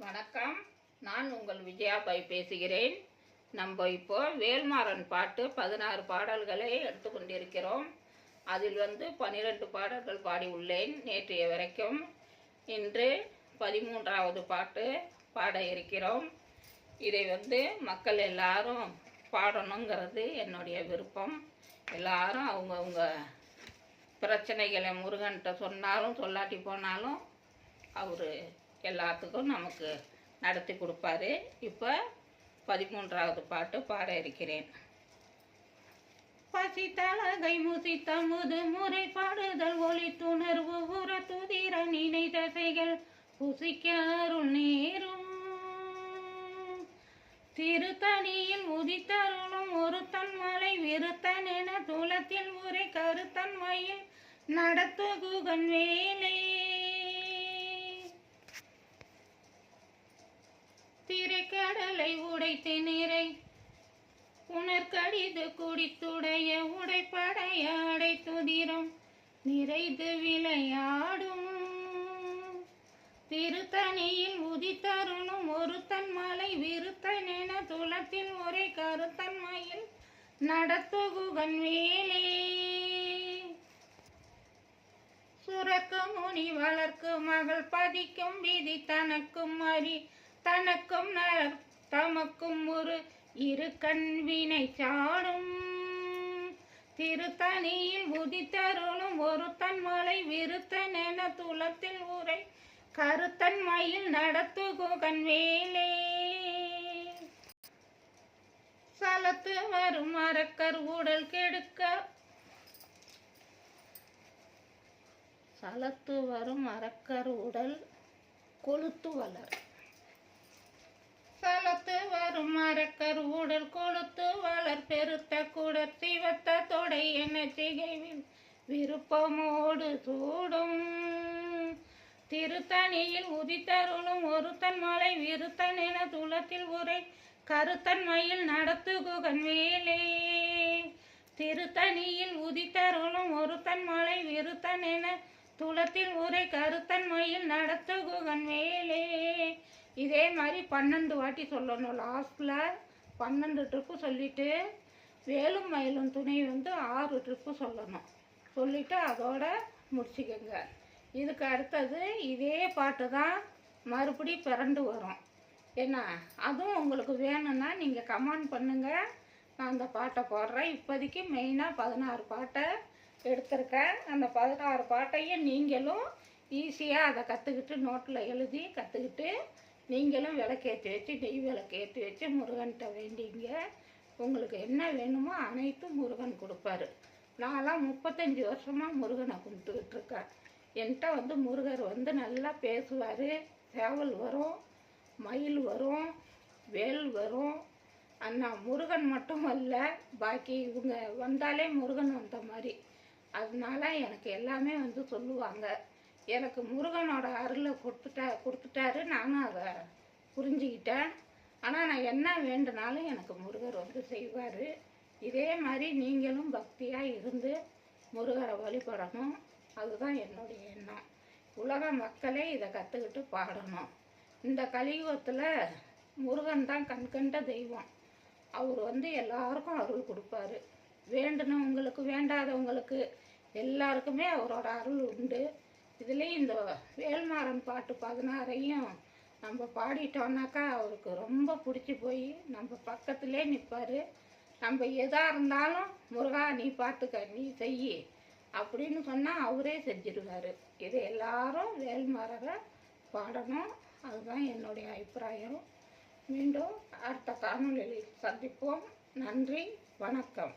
வணக்கம். நான் உங்கள் விஜயாபாய் பேசுகிறேன். நம்ம இப்போ வேல்மாறன் பாட்டு பதினாறு பாடல்களை எடுத்துக்கொண்டிருக்கிறோம். அதில் வந்து பன்னிரெண்டு பாடல்கள் பாடி உள்ளேன் நேற்றைய வரைக்கும். இன்று பதிமூன்றாவது பாட்டு பாட இருக்கிறோம். இதை வந்து மக்கள் எல்லாரும் பாடணுங்கிறது என்னுடைய விருப்பம். எல்லாரும் அவங்கவுங்க பிரச்சனைகளை முருகன்கிட்ட சொன்னாலும் சொல்லாட்டி போனாலும் அவர் எல்லாத்துக்கும் நமக்கு நடத்தி கொடுப்பாரு. இப்போ பதிமூன்றாவது பாட்டு பாட இருக்கிறேன். பசித்தலகை முசித்த முது முறை பாடுதல் ஒளி துணர்வு உர துதிர நினை தசைகள் புசிக்க அருள் நேரும். திருத்தணியில் உதித்தருளும் ஒரு தன்மலை விருத்தன் என துளத்தில் உரை கருத்தன்மையில் நடத்து குகன் உணர்கடிது குடித்துடைய உடைப்படைய அடைத்துதிரம் நிறைந்து விளையாடும். திருத்தணியில் உதித்தருணும் ஒருத்தன் மலை விருத்தன் என துளத்தில் ஒரே கருத்தன்மையில் நடத்துகுகன் வேலே. சுரக்கு முனி வளர்க்கு மகள் பதிக்கும் விதி தனக்கும் அறி தனக்கும் ந- தமக்கும் ஒரு இரு கண்வினை சாடும். திருத்தணியில் உதித்தருளும் ஒருத்தன் மலை விருத்தன் என துளத்தில் உரை. கருத்தன்மையில் நடத்துகுகன் வேலே. சலத்து வரும் மரக்கர் உடல் கெடுக்க. சலத்து வரும் மரக்கர் உடல் கொளுத்து வளர். சலத்து வரும் கூடல் உடல் வளர் பெருத்த கூட சிவத்த தொடை என திகைவில் விருப்பமோடு சூடும். திருத்தணியில் உதித்தருளும் ஒருத்தன் மலை விருத்தன் என துளத்தில் உரை கருத்தன்மையில் நடத்துகுகன் வேலே திருத்தணியில் உதித்தருளும் ஒருத்தன் மலை விருத்தன் என துளத்தில் உரை கருத்தன் மயில் நடத்துகுகன் வேலே இதே மாதிரி பன்னெண்டு வாட்டி சொல்லணும் லாஸ்டில். பன்னெண்டு ட்ரிப்பு சொல்லிவிட்டு வேலும் மயிலும் துணை வந்து ஆறு ட்ரிப்பு சொல்லணும். சொல்லிவிட்டு அதோட முடிச்சுக்கோங்க. இதுக்கு அடுத்தது இதே பாட்டு தான் மறுபடி பிறண்டு வரும். என்ன? அதுவும் உங்களுக்கு வேணும்னா நீங்கள் கமெண்ட் பண்ணுங்கள் நான் அந்த பாட்டை போடுறேன். இப்போதைக்கு மெயினாக பதினாறு பாட்டை எடுத்திருக்கேன். அந்த பதினாறு பாட்டையும் நீங்களும் ஈஸியாக அதை கற்றுக்கிட்டு நோட்டில் எழுதி கற்றுக்கிட்டு நீங்களும் விளக்கேற்றி வச்சு நெய் விளக்கேற்றி வச்சு முருகன்கிட்ட வேண்டிங்க. உங்களுக்கு என்ன வேணுமோ அனைத்தும் முருகன் கொடுப்பாரு. நான்லாம் முப்பத்தஞ்சு வருஷமாக முருகனை கும்பிட்டுக்கிட்டு இருக்கேன் என்கிட்ட வந்து முருகர் வந்து நல்லா பேசுவார். சேவல் வரும் மயில் வரும் வேல் வரும். அண்ணா முருகன் மட்டும் அல்ல பாக்கி இவங்க வந்தாலே முருகன் வந்த மாதிரி. அதனால எனக்கு எல்லாமே வந்து சொல்லுவாங்க. எனக்கு முருகனோட அருளை கொடுத்துட்டா கொடுத்துட்டாரு. நானும் அதை புரிஞ்சுக்கிட்டேன். ஆனால் நான் என்ன வேண்டுனாலும் எனக்கு முருகர் வந்து செய்வார். இதே மாதிரி நீங்களும் பக்தியாக இருந்து முருகரை வழிபடணும். அதுதான் என்னுடைய எண்ணம். உலக மக்களே இதை கற்றுக்கிட்டு பாடணும். இந்த கலியுகத்தில் முருகன் தான் கண்கண்ட தெய்வம். அவர் வந்து எல்லாருக்கும் அருள் கொடுப்பாரு. வேண்டுனவங்களுக்கு வேண்டாதவங்களுக்கு எல்லாருக்குமே அவரோட அருள் உண்டு. இதுலேயும் இந்த வேல்மாறன் பாட்டு பதினாறையும் நம்ம பாடிட்டோம்னாக்கா அவருக்கு ரொம்ப பிடிச்சி போய் நம்ம பக்கத்துலே நிற்பார் நம்ம எதாக இருந்தாலும் முருகா நீ பார்த்துக்க நீ செய் அப்படின்னு சொன்னால் அவரே செஞ்சிருவார். இது எல்லாரும் வேல்மாறரை பாடணும். அதுதான் என்னுடைய அபிப்பிராயம். மீண்டும் அடுத்த காணொலியில் சந்திப்போம். நன்றி வணக்கம்.